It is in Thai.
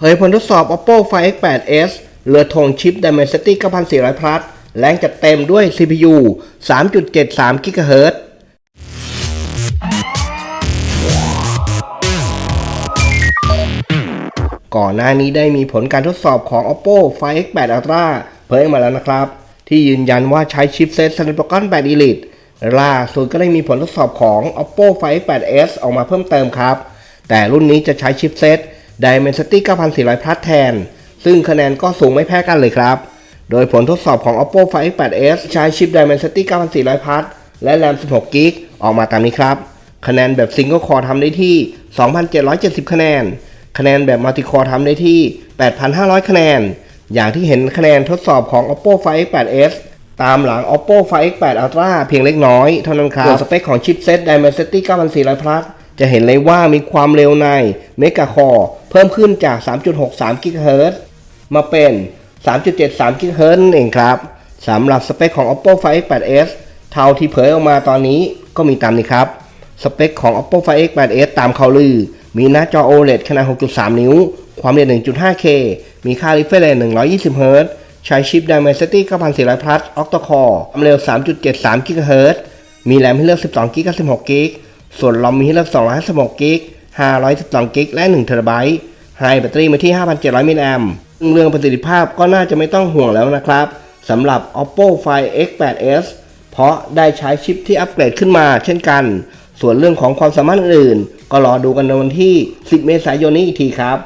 เผยผลทดสอบ Oppo Find X8s เรือธงชิป Dimensity 9400 Plus แรงจัดเต็มด้วย CPU 3.73 GHz ก่อนหน้านี้ได้มีผลการทดสอบของ Oppo Find X8 Ultra เผยออกมาแล้วนะครับ ที่ยืนยันว่าใช้ชิปเซต Snapdragon 8 Elite ล่าสุดก็ได้มีผลทดสอบของ Oppo Find X8s ออกมาเพิ่มเติมครับ แต่รุ่นนี้จะใช้ชิปเซต Dimensity 9400 Plus แทน ซึ่งคะแนนก็สูงไม่แพ้กันเลยครับ โดยผลทดสอบของ Oppo Find X8s ใช้ชิป Dimensity 9400 Plus และ RAM 16 g b ออกมาตามนี้ครับ คะแนนแบบ Single Core ทำได้ที่ 2,770 คะแนน คะแนนแบบ Multi Core ทำได้ที่ 8,500 คะแนน อย่างที่เห็นคะแนนทดสอบของ Oppo Find X8s ตามหลัง Oppo Find X8 Ultra เพียงเล็กน้อยเท่านั้นครับส่วนสเปคของชิปเซต Dimensity 9400 Plus จะเห็นเลยว่ามีความเร็วใน Mega Core เพิ่มขึ้นจาก 3.63 GHz มาเป็น 3.73 GHz นั่นเองครับสำหรับสเปคของ Oppo Find X8s เท่าที่เผยออกมาตอนนี้ก็มีตามนี้ครับ สเปคของ Oppo Find X8s ตามข่าวลือ มีหน้าจอ OLED ขนาด 6.3 นิ้ว ความเร็ว 1.5K มีค่า refresh rate 120 Hz ใช้ชิป Dimensity 9400 Plus Octa Core ความเร็ว 3.73 GHz มีแรมให้เลือก 12 g b กับ 16 g b ส่วนลอมมีให้เลือก256กิก512กิกและ1 TB ให้แบตเตอรี่มาที่ 5,700มิลลิแอมป์เรื่องประสิทธิภาพก็น่าจะไม่ต้องห่วงแล้วนะครับสำหรับ Oppo Find X8s เพราะได้ใช้ชิปที่อัปเกรดขึ้นมาเช่นกัน ส่วนเรื่องของความสามารถอื่นๆ ก็รอดูกันในวันที่ 10 เมษายนนี้อีกทีครับ